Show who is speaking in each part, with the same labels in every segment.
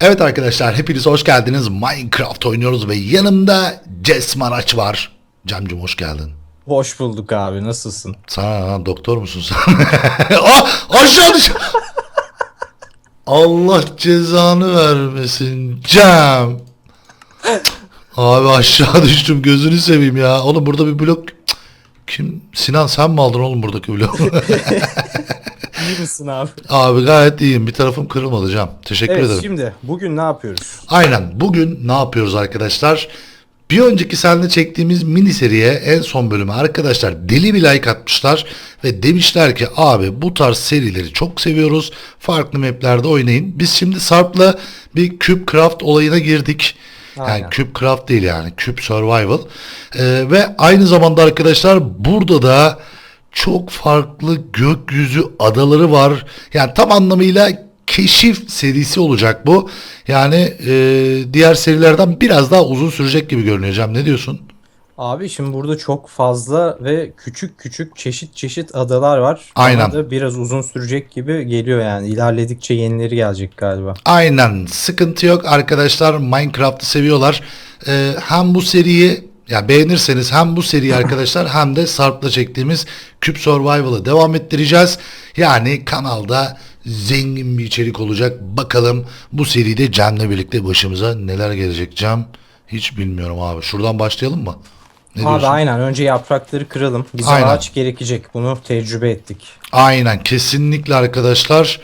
Speaker 1: Evet arkadaşlar hepiniz hoş geldiniz. Minecraft oynuyoruz ve yanımda Ces Maraç var. Camcım hoş geldin.
Speaker 2: Hoş bulduk abi nasılsın?
Speaker 1: Sana doktor musun sen? ah, aşağı düş. Allah cezanı vermesin Cem. Abi aşağı düştüm gözünü seveyim ya. Oğlum burada bir blok... Kim? Sinan sen mi aldın oğlum buradaki bloğu?
Speaker 2: İyi misin abi?
Speaker 1: Abi gayet iyiyim. Bir tarafım kırılmadı Cem. Teşekkür
Speaker 2: Evet
Speaker 1: ederim.
Speaker 2: şimdi bugün ne yapıyoruz?
Speaker 1: Aynen. Bugün ne yapıyoruz arkadaşlar? Bir önceki seninle çektiğimiz mini seriye en son bölüme arkadaşlar deli bir like atmışlar ve demişler ki abi bu tarz serileri çok seviyoruz. Farklı maplerde oynayın. Biz şimdi Sarp'la bir Cube Craft olayına girdik. Yani
Speaker 2: Aynen.
Speaker 1: Cube Craft değil yani Cube Survival. Ee, ve aynı zamanda arkadaşlar burada da çok farklı gökyüzü adaları var. Yani tam anlamıyla keşif serisi olacak bu. Yani e, diğer serilerden biraz daha uzun sürecek gibi görünüyor Cem. Ne diyorsun?
Speaker 2: Abi şimdi burada çok fazla ve küçük küçük çeşit çeşit adalar var.
Speaker 1: Aynen.
Speaker 2: Da biraz uzun sürecek gibi geliyor yani. İlerledikçe yenileri gelecek galiba.
Speaker 1: Aynen sıkıntı yok arkadaşlar Minecraft'ı seviyorlar. Ee, hem bu seriyi ya beğenirseniz hem bu seriyi arkadaşlar hem de Sarp'la çektiğimiz Cube Survival'ı devam ettireceğiz. Yani kanalda zengin bir içerik olacak. Bakalım bu seride Cem'le birlikte başımıza neler gelecek Cem? Hiç bilmiyorum abi. Şuradan başlayalım mı? Ne
Speaker 2: abi
Speaker 1: diyorsun?
Speaker 2: aynen önce yaprakları kıralım. Bize
Speaker 1: Aynen.
Speaker 2: ağaç gerekecek. Bunu tecrübe ettik.
Speaker 1: Aynen kesinlikle arkadaşlar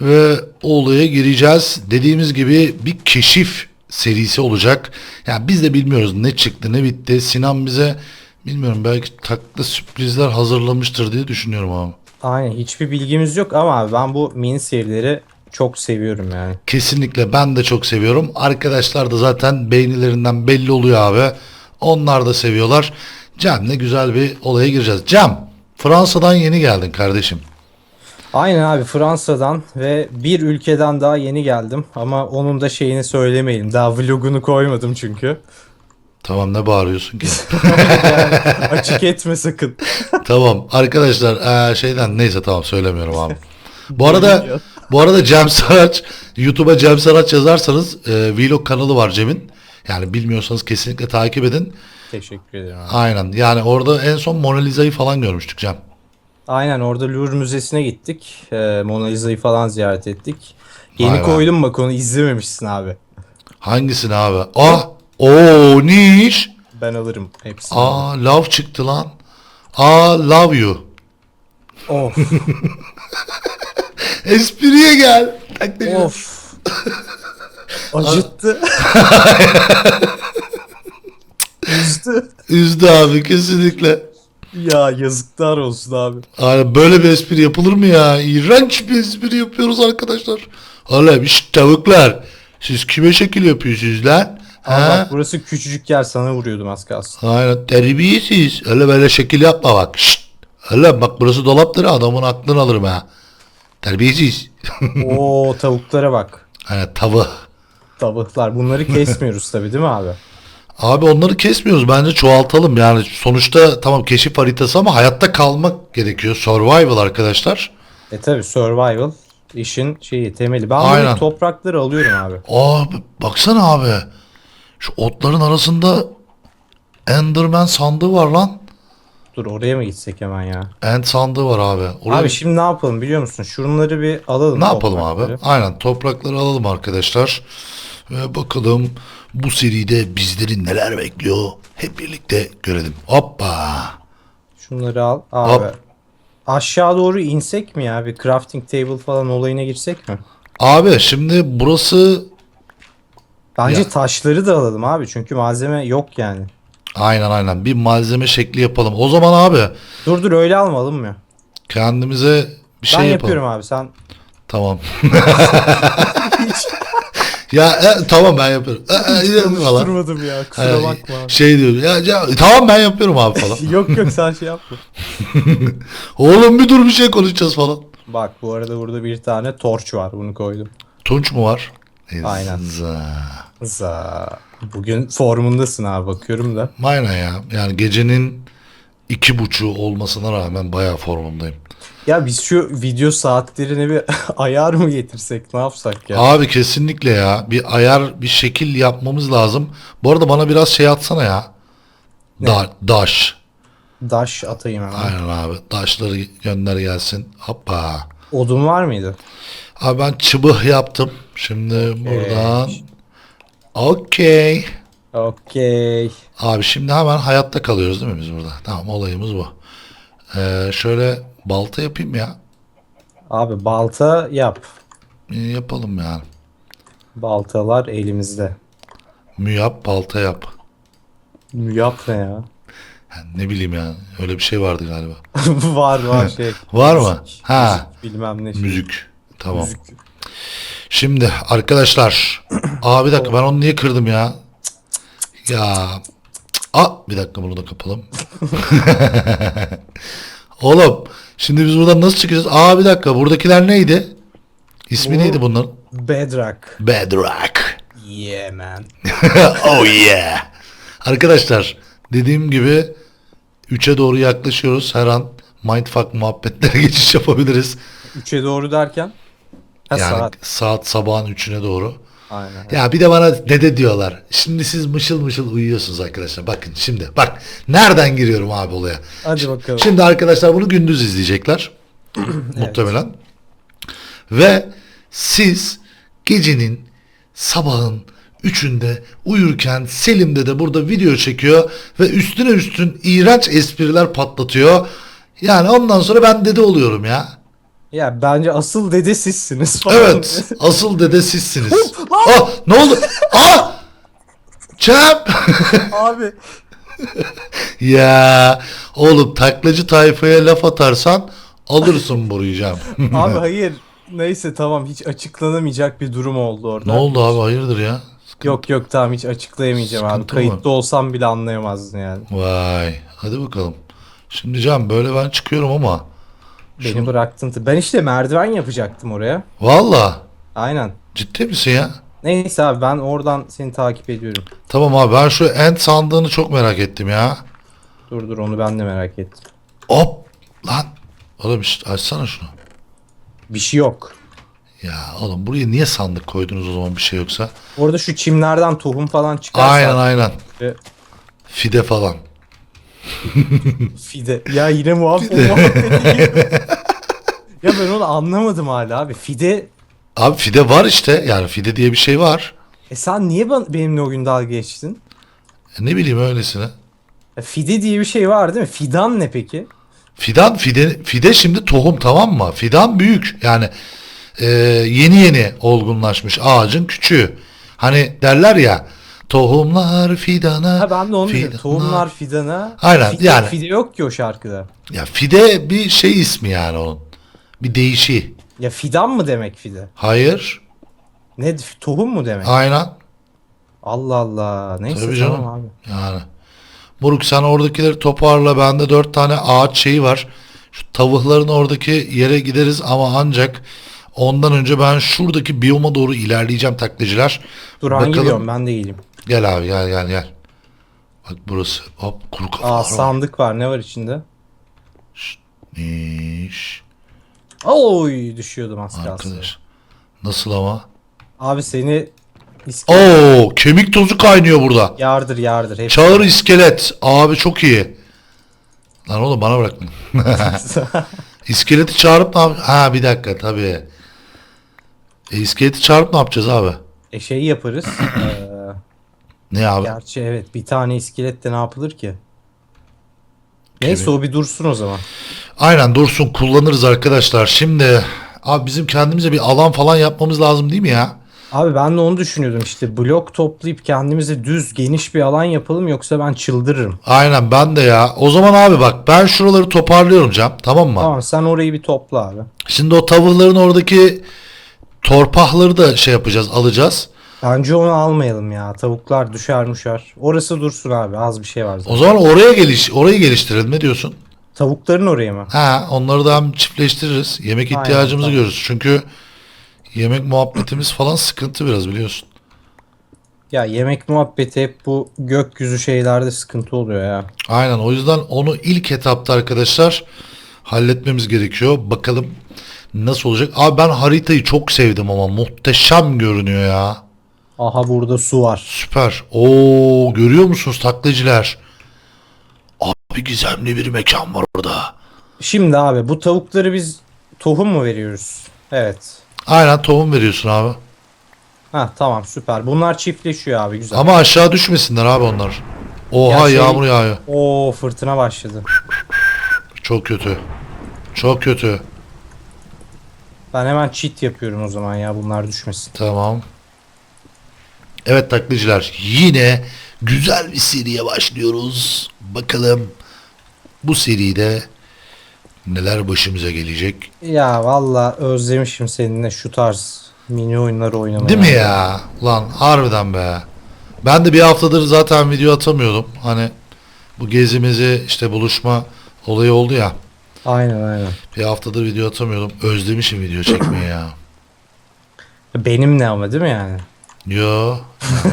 Speaker 1: ve olaya gireceğiz. Dediğimiz gibi bir keşif serisi olacak. Yani biz de bilmiyoruz ne çıktı ne bitti. Sinan bize bilmiyorum belki taklı sürprizler hazırlamıştır diye düşünüyorum abi.
Speaker 2: Aynen hiçbir bilgimiz yok ama ben bu mini serileri çok seviyorum yani.
Speaker 1: Kesinlikle ben de çok seviyorum. Arkadaşlar da zaten beğenilerinden belli oluyor abi. Onlar da seviyorlar. Cem'le güzel bir olaya gireceğiz. Cem Fransa'dan yeni geldin kardeşim.
Speaker 2: Aynen abi Fransa'dan ve bir ülkeden daha yeni geldim ama onun da şeyini söylemeyelim. Daha vlogunu koymadım çünkü.
Speaker 1: Tamam ne bağırıyorsun ki?
Speaker 2: Yani açık etme sakın.
Speaker 1: tamam arkadaşlar eee, şeyden neyse tamam söylemiyorum abi. Bu arada bu arada Cem Saraç YouTube'a Cem Saraç yazarsanız eee, vlog kanalı var Cem'in. Yani bilmiyorsanız kesinlikle takip edin.
Speaker 2: Teşekkür ederim abi.
Speaker 1: Aynen. Yani orada en son Mona Lisa'yı falan görmüştük Cem.
Speaker 2: Aynen orada Louvre Müzesi'ne gittik. Ee, Mona Lisa'yı falan ziyaret ettik. Yeni
Speaker 1: Vay be.
Speaker 2: koydum bak onu izlememişsin abi.
Speaker 1: Hangisini abi? Ah! O niş.
Speaker 2: Ben alırım hepsini.
Speaker 1: Aa love çıktı lan. Aa love you.
Speaker 2: Of
Speaker 1: Espriye gel.
Speaker 2: Of. Acıttı. Üzdü.
Speaker 1: Üzdü abi kesinlikle.
Speaker 2: Ya yazıklar olsun abi.
Speaker 1: Aynen böyle bir espri yapılır mı ya? İğrenç bir espri yapıyoruz arkadaşlar. Oğlum işte tavuklar. Siz kime şekil yapıyorsunuz lan?
Speaker 2: Ama
Speaker 1: Ha?
Speaker 2: bak burası küçücük yer sana vuruyordum az kalsın.
Speaker 1: Aynen terbiyesiz. Öyle böyle şekil yapma bak. Şşt. Öyle bak burası dolaptır adamın aklını alırım ha. Terbiyesiz.
Speaker 2: Oo tavuklara bak.
Speaker 1: Aynen tavı.
Speaker 2: Tavuklar. Bunları kesmiyoruz tabii değil mi abi?
Speaker 1: Abi onları kesmiyoruz. Bence çoğaltalım. Yani sonuçta tamam keşif haritası ama hayatta kalmak gerekiyor. Survival arkadaşlar.
Speaker 2: E tabii survival işin şeyi temeli. Ben
Speaker 1: Aynen.
Speaker 2: bu toprakları alıyorum abi.
Speaker 1: Abi baksana abi. Şu otların arasında Enderman sandığı var lan.
Speaker 2: Dur oraya mı gitsek hemen ya?
Speaker 1: End sandığı var abi. Oraya
Speaker 2: Abi şimdi ne yapalım biliyor musun? Şunları bir alalım.
Speaker 1: ne yapalım abi? Aynen toprakları alalım arkadaşlar. Ve bakalım bu seride bizleri neler bekliyor. Hep birlikte görelim. Hoppa.
Speaker 2: Şunları al. Abi.
Speaker 1: Hop.
Speaker 2: Aşağı doğru insek mi ya? Bir crafting table falan olayına girsek mi?
Speaker 1: Abi şimdi burası
Speaker 2: Bence
Speaker 1: Ya.
Speaker 2: taşları da alalım abi. Çünkü malzeme yok yani.
Speaker 1: aynen aynen bir malzeme şekli yapalım. O zaman abi
Speaker 2: Dur dur öyle almalım mı?
Speaker 1: kendimize bir şey
Speaker 2: ben
Speaker 1: yapalım.
Speaker 2: yapıyorum abi sen.
Speaker 1: Tamam. ya e, tamam ben yapıyorum. E, e, falan.
Speaker 2: Durmadım ya kusura
Speaker 1: Ha,
Speaker 2: bakma. abi.
Speaker 1: Şey diyor ya, ya tamam ben yapıyorum abi falan.
Speaker 2: yok yok sen şey yapma.
Speaker 1: Oğlum bir dur bir şey konuşacağız falan.
Speaker 2: Bak bu arada burada bir tane torç var. Bunu koydum.
Speaker 1: Tunç mu var?
Speaker 2: Aynen.
Speaker 1: Za.
Speaker 2: Za. Bugün formundasın abi bakıyorum da.
Speaker 1: Aynen ya. Yani gecenin iki buçuğu olmasına rağmen bayağı formundayım.
Speaker 2: Ya biz şu video saatlerine bir ayar mı getirsek ne yapsak ya?
Speaker 1: Abi kesinlikle ya. Bir ayar, bir şekil yapmamız lazım. Bu arada bana biraz şey atsana ya. Da daş.
Speaker 2: Daş atayım hemen.
Speaker 1: Aynen abi. Daşları gönder gelsin. Hoppa.
Speaker 2: Odun var mıydı?
Speaker 1: Abi ben çıbıh yaptım. Şimdi buradan. Okey.
Speaker 2: Okey.
Speaker 1: Abi şimdi hemen hayatta kalıyoruz değil mi biz burada? Tamam olayımız bu. Ee, şöyle balta yapayım ya.
Speaker 2: Abi balta yap.
Speaker 1: Ee, yapalım yani.
Speaker 2: Baltalar elimizde.
Speaker 1: Müyap balta yap.
Speaker 2: Yap ne ya?
Speaker 1: Yani ne bileyim yani. Öyle bir şey vardı galiba.
Speaker 2: var var şey.
Speaker 1: Var mı?
Speaker 2: Müzik,
Speaker 1: Ha.
Speaker 2: müzik, bilmem ne. şey.
Speaker 1: Müzik. Tamam.
Speaker 2: Müzik.
Speaker 1: Şimdi arkadaşlar. Aa bir dakika ben onu niye kırdım ya? Ya. Aa bir dakika bunu da kapalım. Oğlum şimdi biz buradan nasıl çıkacağız? Aa bir dakika buradakiler neydi? İsmi
Speaker 2: Bu-
Speaker 1: neydi bunların?
Speaker 2: Bedrock.
Speaker 1: Bedrock.
Speaker 2: Yeah man.
Speaker 1: oh yeah. Arkadaşlar dediğim gibi 3'e doğru yaklaşıyoruz. Her an mindfuck muhabbetlere geçiş yapabiliriz.
Speaker 2: 3'e doğru derken? Ha
Speaker 1: Yani
Speaker 2: saat.
Speaker 1: saat sabahın 3'üne doğru.
Speaker 2: Aynen.
Speaker 1: Ya bir de bana ne de diyorlar. Şimdi siz mışıl mışıl uyuyorsunuz arkadaşlar. Bakın şimdi bak nereden giriyorum abi olaya.
Speaker 2: Hadi bakalım.
Speaker 1: Şimdi arkadaşlar bunu gündüz izleyecekler. Muhtemelen. Ve siz gecenin sabahın üçünde uyurken Selim'de de burada video çekiyor ve üstüne üstün iğrenç espriler patlatıyor. Yani ondan sonra ben dede oluyorum ya.
Speaker 2: Ya bence asıl dede sizsiniz falan.
Speaker 1: Evet. Asıl dede sizsiniz. ah ne oldu? Ah! Cem!
Speaker 2: Abi.
Speaker 1: ya oğlum taklacı tayfaya laf atarsan alırsın burayı Cem.
Speaker 2: Abi hayır. Neyse tamam hiç açıklanamayacak bir durum oldu orada.
Speaker 1: ne oldu abi hayırdır ya?
Speaker 2: Yok yok tamam hiç açıklayamayacağım abi.
Speaker 1: Sıkıntı mı?
Speaker 2: Kayıtlı olsam bile anlayamazdın yani.
Speaker 1: Vay. Hadi bakalım. Şimdi Cem böyle ben çıkıyorum ama.
Speaker 2: Beni bıraktın. Ben işte merdiven yapacaktım oraya.
Speaker 1: Valla.
Speaker 2: Aynen.
Speaker 1: Ciddi misin ya?
Speaker 2: Neyse abi ben oradan seni takip ediyorum.
Speaker 1: Tamam abi ben şu end sandığını çok merak ettim ya.
Speaker 2: Dur dur onu ben de merak ettim.
Speaker 1: Hop lan. Oğlum işte açsana şunu.
Speaker 2: Bir şey yok.
Speaker 1: Ya oğlum buraya niye sandık koydunuz o zaman bir şey yoksa?
Speaker 2: Orada şu çimlerden tohum falan çıkarsa
Speaker 1: Aynen aynen.
Speaker 2: Ve-
Speaker 1: Fide falan.
Speaker 2: Fide. Ya yine muhabbet. Ya ben onu anlamadım hala abi. Fide
Speaker 1: Abi fide var işte. Yani fide diye bir şey var.
Speaker 2: e sen niye ben, benimle o gün dalga geçtin?
Speaker 1: E ne bileyim öylesine.
Speaker 2: Ya fide diye bir şey var değil mi? Fidan ne peki?
Speaker 1: Fidan fide fide şimdi tohum tamam mı? Fidan büyük. Yani e, yeni yeni olgunlaşmış ağacın küçüğü. Hani derler ya tohumlar fidana.
Speaker 2: Ha ben de onu
Speaker 1: fidanlar-
Speaker 2: Tohumlar fidana.
Speaker 1: Aynen,
Speaker 2: fide,
Speaker 1: yani.
Speaker 2: Fide yok ki o şarkıda.
Speaker 1: Ya fide bir şey ismi yani onun. Bir değişi.
Speaker 2: Ya fidan mı demek fide?
Speaker 1: Hayır.
Speaker 2: Ne tohum mu demek?
Speaker 1: Aynen.
Speaker 2: Allah Allah. Neyse
Speaker 1: Tabii
Speaker 2: tamam
Speaker 1: canım.
Speaker 2: abi.
Speaker 1: Yani. Moruk sen oradakileri toparla. Bende dört tane ağaç şeyi var. Şu tavukların oradaki yere gideriz ama ancak ondan önce ben şuradaki biyoma doğru ilerleyeceğim taklacılar.
Speaker 2: Dur hangi
Speaker 1: Bakalım.
Speaker 2: biyom ben de iyiyim.
Speaker 1: Gel abi gel gel gel. Bak burası. Hop kuru kafalar
Speaker 2: Aa
Speaker 1: var.
Speaker 2: sandık var ne var içinde?
Speaker 1: Niş.
Speaker 2: Oy düşüyordum az kalsın.
Speaker 1: Arkadaş. Nasıl ama?
Speaker 2: Abi seni iske-
Speaker 1: Oo kemik tozu kaynıyor burada.
Speaker 2: yardır yardır. Hep
Speaker 1: Çağır iskelet. Abi çok iyi. Lan oğlum bana bırak. İskeleti çağırıp ne yap? Ha bir dakika tabii. E, iskeleti çağırıp ne yapacağız abi?
Speaker 2: e şey yaparız. Ee,
Speaker 1: Ne abi?
Speaker 2: gerçi evet bir tane iskelette ne yapılır ki? Neyse
Speaker 1: Kemik.
Speaker 2: o bir dursun o zaman.
Speaker 1: Aynen dursun kullanırız arkadaşlar. Şimdi abi bizim kendimize bir alan falan yapmamız lazım değil mi ya?
Speaker 2: Abi ben de onu düşünüyordum işte blok toplayıp kendimize düz geniş bir alan yapalım yoksa ben çıldırırım.
Speaker 1: Aynen ben de ya. O zaman abi bak ben şuraları toparlıyorum Cem. Tamam mı?
Speaker 2: Tamam sen orayı bir topla abi.
Speaker 1: Şimdi o tavırların oradaki torpahları da şey yapacağız alacağız.
Speaker 2: Bence onu almayalım ya. Tavuklar düşer müşer. Orası dursun abi. Az bir şey var zaten.
Speaker 1: O zaman oraya geliş orayı geliştirelim ne diyorsun?
Speaker 2: Tavukların oraya mı?
Speaker 1: Ha onları da hem çiftleştiririz. Yemek
Speaker 2: Aynen,
Speaker 1: ihtiyacımızı
Speaker 2: tamam.
Speaker 1: görürüz. Çünkü yemek muhabbetimiz falan sıkıntı biraz biliyorsun.
Speaker 2: Ya yemek muhabbeti hep bu gökyüzü şeylerde sıkıntı oluyor ya.
Speaker 1: Aynen o yüzden onu ilk etapta arkadaşlar halletmemiz gerekiyor. Bakalım nasıl olacak. Abi ben haritayı çok sevdim ama muhteşem görünüyor ya.
Speaker 2: Aha burada su var.
Speaker 1: Süper. Oo görüyor musunuz taklacılar? Abi gizemli bir mekan var orada.
Speaker 2: Şimdi abi bu tavukları biz tohum mu veriyoruz? Evet.
Speaker 1: Aynen tohum veriyorsun abi.
Speaker 2: Ha tamam süper. Bunlar çiftleşiyor abi güzel.
Speaker 1: Ama aşağı düşmesinler abi onlar. Oha
Speaker 2: Ya şey-
Speaker 1: yağmur yağıyor.
Speaker 2: Oo fırtına başladı.
Speaker 1: Çok kötü. Çok kötü.
Speaker 2: Ben hemen cheat yapıyorum o zaman ya bunlar düşmesin.
Speaker 1: Tamam. Evet taklitçiler yine güzel bir seriye başlıyoruz. Bakalım bu seride neler başımıza gelecek.
Speaker 2: Ya valla özlemişim seninle şu tarz mini oyunları oynamayı.
Speaker 1: Değil mi ya? Lan harbiden be. Ben de bir haftadır zaten video atamıyordum. Hani bu gezimizi işte buluşma olayı oldu ya.
Speaker 2: Aynen aynen.
Speaker 1: Bir haftadır video atamıyordum. Özlemişim video çekmeyi ya.
Speaker 2: Benim ne ama değil mi yani?
Speaker 1: Yo.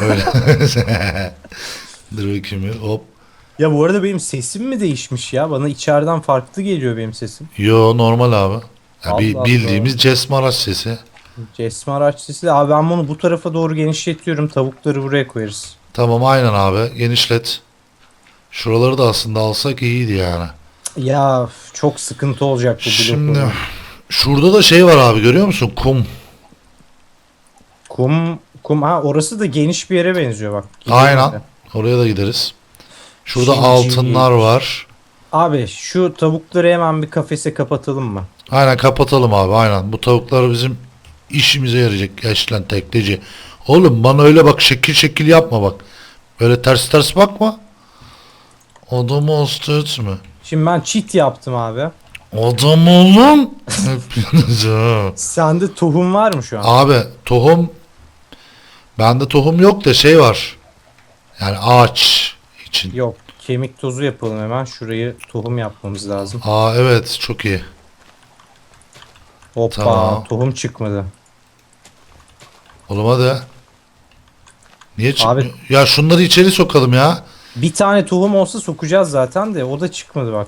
Speaker 1: Öyle. Dur bakayım hop.
Speaker 2: Ya bu arada benim sesim mi değişmiş ya? Bana içeriden farklı geliyor benim sesim.
Speaker 1: Yo normal abi. Ya
Speaker 2: Allah
Speaker 1: bildiğimiz Ces Maraş sesi.
Speaker 2: Araç sesi de abi ben bunu bu tarafa doğru genişletiyorum. Tavukları buraya koyarız.
Speaker 1: Tamam aynen abi. Genişlet. Şuraları da aslında alsak iyiydi yani.
Speaker 2: Ya çok sıkıntı olacak bu
Speaker 1: Şimdi şurada da şey var abi görüyor musun? Kum.
Speaker 2: Kum kum ha orası da geniş bir yere benziyor bak. Gidelim
Speaker 1: Aynen.
Speaker 2: de.
Speaker 1: Oraya da gideriz. Şurada
Speaker 2: Şimdi-
Speaker 1: altınlar var.
Speaker 2: Abi şu tavukları hemen bir kafese kapatalım mı?
Speaker 1: Aynen kapatalım abi aynen. Bu tavuklar bizim işimize yarayacak gerçekten tekneci. Oğlum bana öyle bak şekil şekil yapma bak. Böyle ters ters bakma. Adamı hasta etme.
Speaker 2: Şimdi ben cheat yaptım abi.
Speaker 1: Adam oğlum. Hepiniz ha.
Speaker 2: Sende tohum var mı şu an?
Speaker 1: Abi tohum bende tohum yok da şey var. Yani ağaç için.
Speaker 2: Yok. Kemik tozu yapalım hemen. Şurayı tohum yapmamız lazım.
Speaker 1: Aa evet çok iyi.
Speaker 2: Hoppa
Speaker 1: Tamam.
Speaker 2: tohum çıkmadı.
Speaker 1: Oğlum hadi. Niye çık?
Speaker 2: Abi-
Speaker 1: Ya şunları içeri sokalım ya.
Speaker 2: Bir tane tohum olsa sokacağız zaten de o da çıkmadı bak.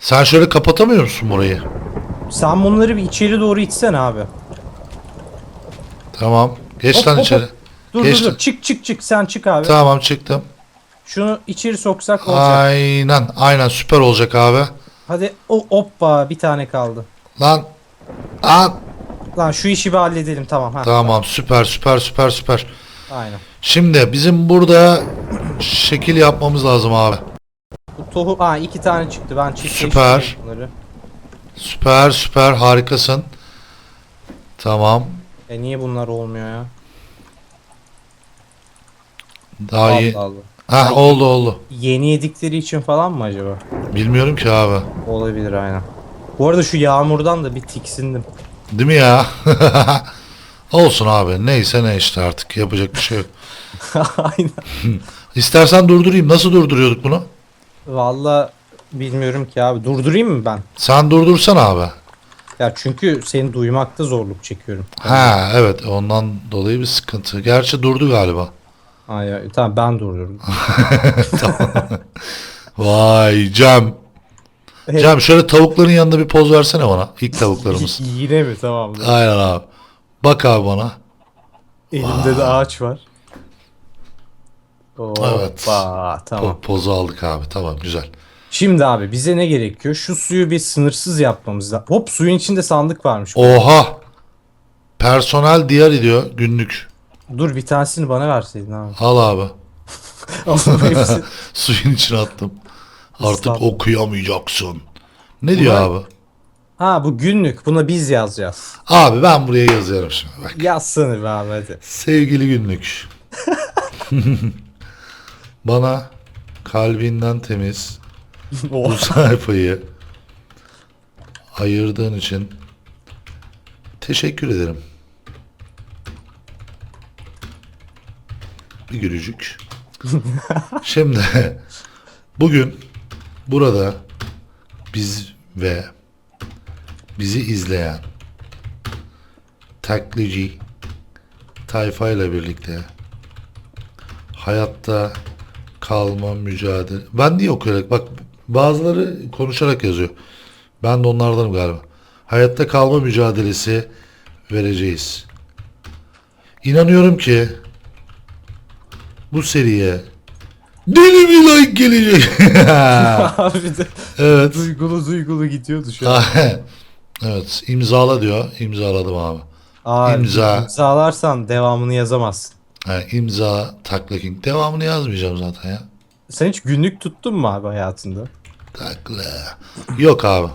Speaker 1: Sen şöyle kapatamıyor musun burayı?
Speaker 2: Sen bunları bir içeri doğru itsen abi.
Speaker 1: Tamam. Geç
Speaker 2: Hop,
Speaker 1: lan
Speaker 2: hop,
Speaker 1: içeri.
Speaker 2: hop. Dur
Speaker 1: Geçtim.
Speaker 2: dur dur çık çık çık sen çık abi.
Speaker 1: Tamam çıktım.
Speaker 2: Şunu içeri soksak olacak.
Speaker 1: Aynen aynen süper olacak abi.
Speaker 2: Hadi o hoppa bir tane kaldı.
Speaker 1: Lan. Lan.
Speaker 2: Lan şu işi bir halledelim tamam ha.
Speaker 1: Tamam süper süper süper süper.
Speaker 2: Aynen.
Speaker 1: Şimdi bizim burada şekil yapmamız lazım abi.
Speaker 2: Bu tohum ha iki tane çıktı. Ben çiftleştireyim
Speaker 1: Süper.
Speaker 2: bunları.
Speaker 1: Süper süper harikasın. Tamam.
Speaker 2: E niye bunlar olmuyor ya?
Speaker 1: Daha iyi.
Speaker 2: Allah Allah.
Speaker 1: Ha oldu oldu.
Speaker 2: Yeni yedikleri için falan mı acaba?
Speaker 1: Bilmiyorum ki abi.
Speaker 2: Olabilir aynen. Bu arada şu yağmurdan da bir tiksindim.
Speaker 1: Değil mi ya? Olsun abi. Neyse ne işte artık. Yapacak bir şey yok.
Speaker 2: aynen.
Speaker 1: İstersen durdurayım. Nasıl durduruyorduk bunu?
Speaker 2: Valla bilmiyorum ki abi. Durdurayım mı ben?
Speaker 1: Sen durdursan abi.
Speaker 2: Ya çünkü seni duymakta zorluk çekiyorum.
Speaker 1: Ha evet ondan dolayı bir sıkıntı. Gerçi durdu galiba.
Speaker 2: Ay, tamam ben durdurdum.
Speaker 1: Vay Cem. Cem şöyle tavukların yanında bir poz versene bana. İlk tavuklarımız.
Speaker 2: Yine mi? Tamam.
Speaker 1: Aynen abi. Bak abi bana.
Speaker 2: Elimde de ağaç var.
Speaker 1: Evet.
Speaker 2: Hoppa, tamam.
Speaker 1: Po- pozu aldık abi. Tamam güzel.
Speaker 2: Şimdi abi bize ne gerekiyor? Şu suyu bir sınırsız yapmamız lazım. Hop suyun içinde sandık varmış.
Speaker 1: Oha. Personel diyar ediyor günlük.
Speaker 2: Dur bir tanesini bana verseydin abi.
Speaker 1: Al abi.
Speaker 2: Hepsi-
Speaker 1: Suyun içine attım. Artık okuyamayacaksın. Ne diyor abi?
Speaker 2: ha bu günlük. Buna biz yazacağız.
Speaker 1: Abi ben buraya yazıyorum şimdi. Bak.
Speaker 2: Yazsana be abi hadi.
Speaker 1: Sevgili günlük. Bana kalbinden temiz bu sayfayı ayırdığın için teşekkür ederim. Bir gülücük. Şimdi bugün burada biz ve bizi izleyen taklici tayfayla birlikte hayatta kalma mücadele. Ben niye okuyarak? Bak bazıları konuşarak yazıyor. Ben de onlardanım galiba. Hayatta kalma mücadelesi vereceğiz. İnanıyorum ki bu seriye deli bir like gelecek.
Speaker 2: Abi de
Speaker 1: evet.
Speaker 2: duygulu duygulu gidiyordu şu an.
Speaker 1: evet imzala diyor. İmzaladım abi.
Speaker 2: Aa,
Speaker 1: İmza.
Speaker 2: İmzalarsan devamını yazamazsın.
Speaker 1: Ha, imza takla king. Devamını yazmayacağım zaten ya.
Speaker 2: Sen hiç günlük tuttun mu abi hayatında?
Speaker 1: Takla. Yok abi.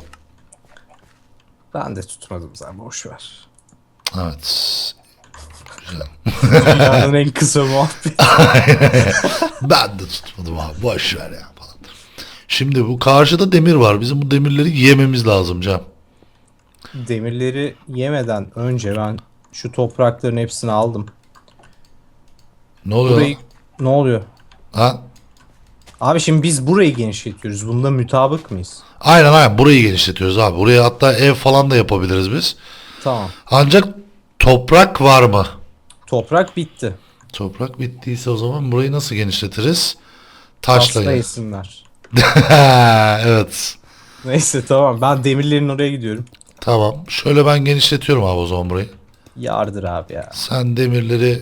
Speaker 2: Ben de tutmadım zaten boş ver.
Speaker 1: Evet.
Speaker 2: Dünyanın en kısa muhabbeti.
Speaker 1: Ben de tutmadım abi. Boş ver ya falan. Şimdi bu karşıda demir var. Bizim bu demirleri yememiz lazım Cem.
Speaker 2: Demirleri yemeden önce ben şu toprakların hepsini aldım.
Speaker 1: Ne oluyor?
Speaker 2: Burayı ne oluyor?
Speaker 1: Ha?
Speaker 2: Abi şimdi biz burayı genişletiyoruz. Bunda mütabık mıyız?
Speaker 1: Aynen aynen burayı genişletiyoruz abi. Buraya hatta ev falan da yapabiliriz biz.
Speaker 2: Tamam.
Speaker 1: Ancak toprak var mı?
Speaker 2: Toprak bitti.
Speaker 1: Toprak bittiyse o zaman burayı nasıl genişletiriz? Taşla.
Speaker 2: Hasta
Speaker 1: gen-
Speaker 2: yesinler.
Speaker 1: evet.
Speaker 2: Neyse tamam. Ben demirlerin oraya gidiyorum.
Speaker 1: Tamam. Şöyle ben genişletiyorum abi o zaman burayı.
Speaker 2: Yardır abi ya.
Speaker 1: Sen demirleri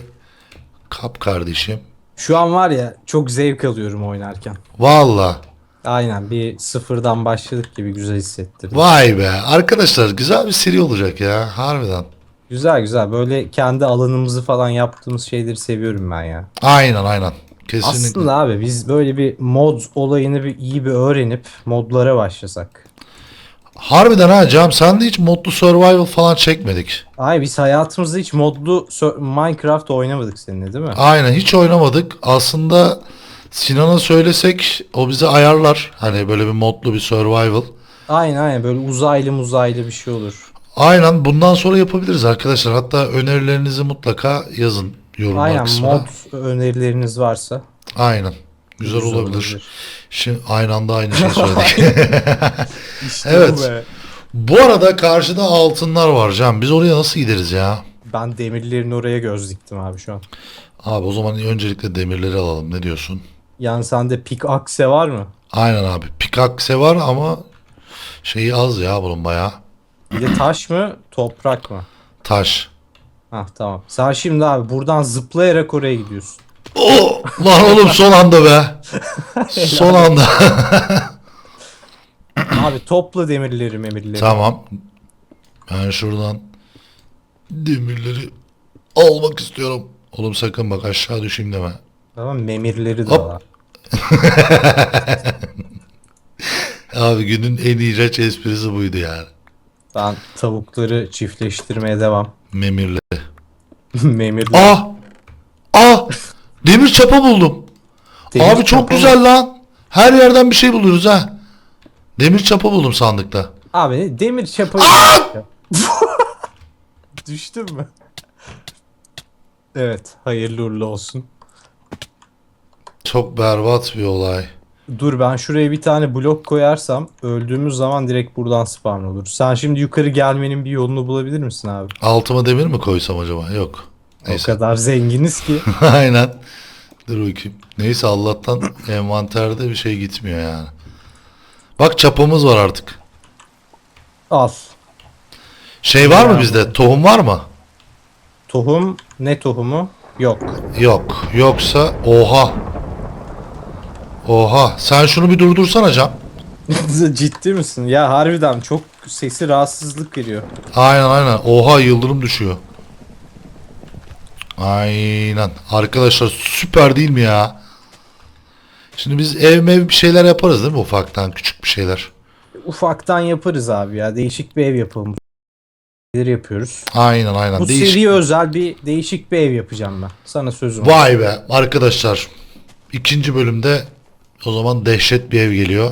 Speaker 1: kap kardeşim.
Speaker 2: Şu an var ya çok zevk alıyorum oynarken.
Speaker 1: Valla.
Speaker 2: Aynen bir sıfırdan başladık gibi güzel hissettirdi.
Speaker 1: Vay be. Arkadaşlar güzel bir seri olacak ya. Harbiden.
Speaker 2: Güzel güzel böyle kendi alanımızı falan yaptığımız şeyleri seviyorum ben ya.
Speaker 1: Aynen aynen. Kesinlikle.
Speaker 2: Aslında abi biz böyle bir mod olayını bir iyi bir öğrenip modlara başlasak.
Speaker 1: Harbiden ha Cam sen de hiç modlu survival falan çekmedik.
Speaker 2: Ay biz hayatımızda hiç modlu Minecraft oynamadık seninle değil mi?
Speaker 1: Aynen hiç oynamadık. Aslında Sinan'a söylesek o bize ayarlar. Hani böyle bir modlu bir survival.
Speaker 2: Aynen aynen böyle uzaylı muzaylı bir şey olur.
Speaker 1: Aynen bundan sonra yapabiliriz arkadaşlar. Hatta önerilerinizi mutlaka yazın yorumlar
Speaker 2: Aynen
Speaker 1: kısmına.
Speaker 2: mod önerileriniz varsa.
Speaker 1: Aynen. Güzel,
Speaker 2: güzel
Speaker 1: olabilir. Şimdi aynı anda aynı şey söyledik.
Speaker 2: İşte
Speaker 1: Evet.
Speaker 2: bu be.
Speaker 1: Bu arada karşıda altınlar var Can. Biz oraya nasıl gideriz ya?
Speaker 2: Ben demirlerin oraya göz diktim abi şu an.
Speaker 1: Abi o zaman öncelikle demirleri alalım. Ne diyorsun?
Speaker 2: Yani sende pickaxe var mı?
Speaker 1: Aynen abi. Pikakse var ama şeyi az ya bunun bayağı.
Speaker 2: Bir de taş mı toprak mı?
Speaker 1: Taş.
Speaker 2: Hah tamam. Sen şimdi abi buradan zıplayarak oraya gidiyorsun.
Speaker 1: Oh! Lan oğlum son anda be. son anda.
Speaker 2: Abi topla demirleri memirleri.
Speaker 1: tamam. Ben şuradan demirleri almak istiyorum. Oğlum sakın bak aşağı düşeyim deme.
Speaker 2: Tamam memirleri de
Speaker 1: Hop.
Speaker 2: var.
Speaker 1: Abi günün en iğrenç esprisi buydu yani.
Speaker 2: Ben tavukları çiftleştirmeye devam.
Speaker 1: Memirle.
Speaker 2: Memirleri.
Speaker 1: Ah! Ah! Demir çapa buldum.
Speaker 2: Demir
Speaker 1: Abi çok
Speaker 2: çapa mı?
Speaker 1: güzel lan. Her yerden bir şey buluyoruz ha. Demir çapa buldum sandıkta.
Speaker 2: Abi demir çapa. Düştün mü? Evet, hayırlı uğurlu olsun.
Speaker 1: Çok berbat bir olay.
Speaker 2: Dur ben şuraya bir tane blok koyarsam öldüğümüz zaman direkt buradan spawn olur. Sen şimdi yukarı gelmenin bir yolunu bulabilir misin abi?
Speaker 1: Altıma demir mi koysam acaba? Yok.
Speaker 2: O
Speaker 1: Neyse.
Speaker 2: kadar zenginiz ki.
Speaker 1: Aynen. Dur bakayım. Neyse Allah'tan envanterde bir şey gitmiyor yani. Bak çapamız var artık.
Speaker 2: Al.
Speaker 1: Şey var mı bizde? Tohum var mı?
Speaker 2: Tohum ne tohumu? Yok.
Speaker 1: Yok. Yoksa oha. Oha. Sen şunu bir durdursana Can.
Speaker 2: Ciddi misin? Ya harbiden çok sesi rahatsızlık veriyor.
Speaker 1: Aynen aynen. Oha yıldırım düşüyor. Aynen. Arkadaşlar süper değil mi ya? Şimdi biz ev mev bir şeyler yaparız değil mi ufaktan küçük bir şeyler.
Speaker 2: Ufaktan yaparız abi ya. Değişik bir ev yapalım. Şeyleri yapıyoruz.
Speaker 1: Aynen aynen.
Speaker 2: Bu
Speaker 1: Değişik.
Speaker 2: seriye özel bir değişik bir ev yapacağım ben. Sana sözüm.
Speaker 1: Vay be arkadaşlar. ikinci bölümde o zaman dehşet bir ev geliyor.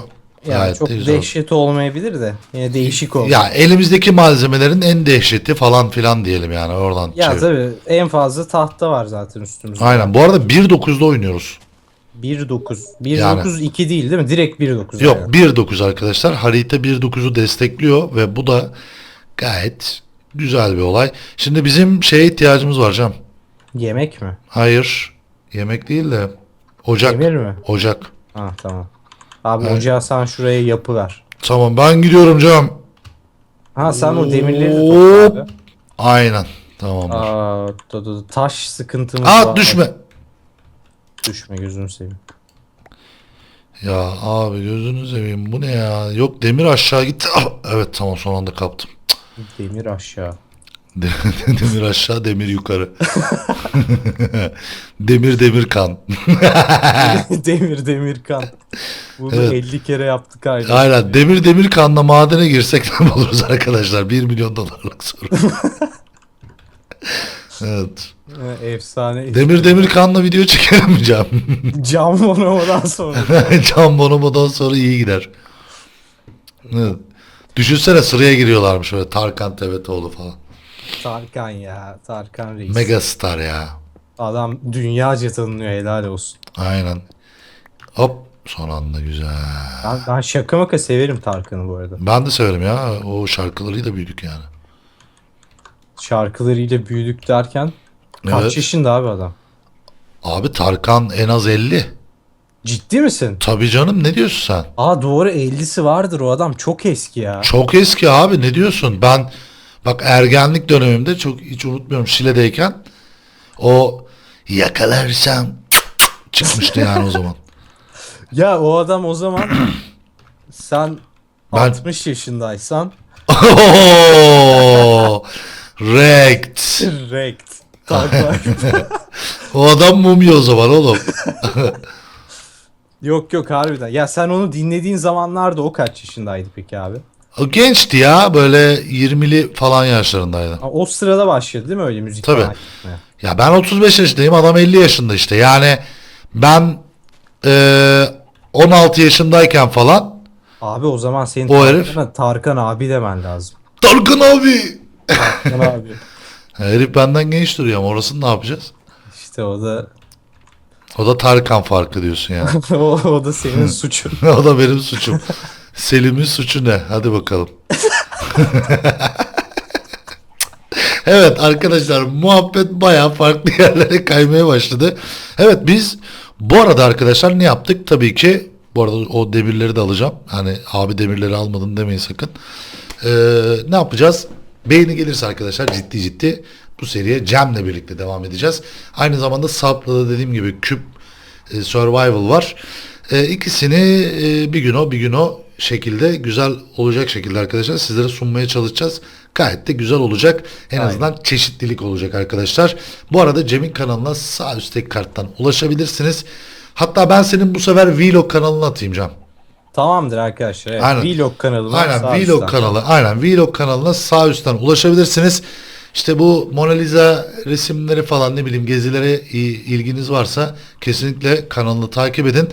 Speaker 2: Yani
Speaker 1: Gayet
Speaker 2: çok
Speaker 1: de güzel.
Speaker 2: dehşet olmayabilir de yine değişik olur.
Speaker 1: Ya elimizdeki malzemelerin en dehşeti falan filan diyelim yani oradan.
Speaker 2: Ya
Speaker 1: çevir-
Speaker 2: tabii en fazla tahta var zaten üstümüzde.
Speaker 1: Aynen. Bu arada 1.9'da oynuyoruz.
Speaker 2: 1.9.
Speaker 1: Yani.
Speaker 2: 1.9 2 değil değil mi? Direkt 1.9.
Speaker 1: Yok
Speaker 2: aynen.
Speaker 1: 1.9 arkadaşlar. Harita 1.9'u destekliyor ve bu da gayet güzel bir olay. Şimdi bizim şeye ihtiyacımız var Cem.
Speaker 2: Yemek mi?
Speaker 1: Hayır. Yemek değil de ocak.
Speaker 2: Demir mi?
Speaker 1: Ocak.
Speaker 2: Ha tamam. Abi ocağı sen şuraya yapıver.
Speaker 1: Tamam ben gidiyorum canım.
Speaker 2: Ha sen o demirleri de topla abi.
Speaker 1: Aynen. Tamam.
Speaker 2: Aa, da- da- da- taş sıkıntımız
Speaker 1: Aa
Speaker 2: var.
Speaker 1: düşme.
Speaker 2: Düşme gözünü seveyim.
Speaker 1: Ya abi gözünü seveyim bu ne ya? Yok demir aşağı gitti. Ah, evet tamam son anda kaptım.
Speaker 2: Demir aşağı.
Speaker 1: demir aşağı demir yukarı. demir demir kan.
Speaker 2: demir demir kan. Bunu
Speaker 1: Evet.
Speaker 2: 50 kere yaptık aynı.
Speaker 1: Aynen demir demir kanla madene girsek ne buluruz arkadaşlar? 1 milyon dolarlık soru. evet.
Speaker 2: Efsane.
Speaker 1: Demir demir kanla video Can?
Speaker 2: Cam bonomodan sonra.
Speaker 1: Can Bonomo'dan sonra iyi gider. Evet. Düşünsene sıraya giriyorlarmış böyle Tarkan Tevetoğlu falan.
Speaker 2: Tarkan ya. Tarkan Reis.
Speaker 1: Megastar ya.
Speaker 2: Adam dünyaca tanınıyor helal olsun.
Speaker 1: Aynen. Hop son anda güzel.
Speaker 2: Ben, ben şaka maka severim Tarkan'ı bu arada.
Speaker 1: Ben de severim ya. O şarkılarıyla büyüdük yani.
Speaker 2: Şarkılarıyla büyüdük derken kaç
Speaker 1: Evet.
Speaker 2: yaşında abi adam?
Speaker 1: Abi Tarkan en az 50.
Speaker 2: Ciddi misin?
Speaker 1: Tabii canım ne diyorsun sen?
Speaker 2: Aa doğru 50'si vardır o adam çok eski ya.
Speaker 1: Çok eski abi ne diyorsun? Ben bak ergenlik dönemimde çok hiç unutmuyorum Şile'deyken o yakalarsam çıkmıştı yani o zaman.
Speaker 2: Ya o adam o zaman sen
Speaker 1: Ben-
Speaker 2: 60 yaşındaysan
Speaker 1: Rekt.
Speaker 2: Tarkan.
Speaker 1: O adam mumya o zaman oğlum.
Speaker 2: yok yok harbiden. Ya sen onu dinlediğin zamanlarda o kaç yaşındaydı peki abi?
Speaker 1: O gençti ya böyle 20'li falan yaşlarındaydı.
Speaker 2: O sırada başladı değil mi öyle müzik
Speaker 1: Tabii.
Speaker 2: falan?
Speaker 1: Ya ben 35 yaşındayım adam 50 yaşında işte. Yani ben eee 16 yaşındayken falan
Speaker 2: Abi o zaman senin
Speaker 1: O herif-
Speaker 2: Tarkan'a Tarkan abi demen lazım.
Speaker 1: Tarkan abi.
Speaker 2: Tarkan abi.
Speaker 1: Herif benden genç duruyor ama orasını ne yapacağız?
Speaker 2: İşte o da
Speaker 1: O da Tarkan farkı diyorsun yani.
Speaker 2: o, o da senin suçun.
Speaker 1: o da benim suçum. Selim'in suçu ne? Hadi bakalım. evet arkadaşlar muhabbet bayağı farklı yerlere kaymaya başladı. Evet biz bu arada arkadaşlar ne yaptık? Tabii ki bu arada o demirleri de alacağım. Hani abi demirleri almadım demeyin sakın. Ee, ne yapacağız? Beğeni gelirse arkadaşlar ciddi ciddi bu seriye Cem'le birlikte devam edeceğiz. Aynı zamanda Sap'la da dediğim gibi küp e, Survival var. E, ikisini e, bir gün o bir gün o şekilde güzel olacak şekilde arkadaşlar sizlere sunmaya çalışacağız. Gayet de güzel olacak. En
Speaker 2: Aynen.
Speaker 1: azından çeşitlilik olacak arkadaşlar. Bu arada Cem'in kanalına sağ üstteki karttan ulaşabilirsiniz. Hatta ben senin bu sefer Vlog kanalına atayım Cem.
Speaker 2: Tamamdır arkadaşlar. Evet.
Speaker 1: Aynen.
Speaker 2: Vlog kanalıma
Speaker 1: Aynen
Speaker 2: sağ
Speaker 1: Vlog
Speaker 2: üstten.
Speaker 1: kanalı. Aynen Vlog kanalına sağ üstten ulaşabilirsiniz. İşte bu Mona Lisa resimleri falan ne bileyim gezilere ilginiz varsa kesinlikle kanalını takip edin.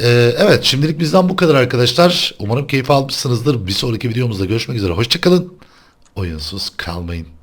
Speaker 1: Ee, evet şimdilik bizden bu kadar arkadaşlar. Umarım keyif almışsınızdır. Bir sonraki videomuzda görüşmek üzere. Hoşçakalın. Oyunsuz kalmayın.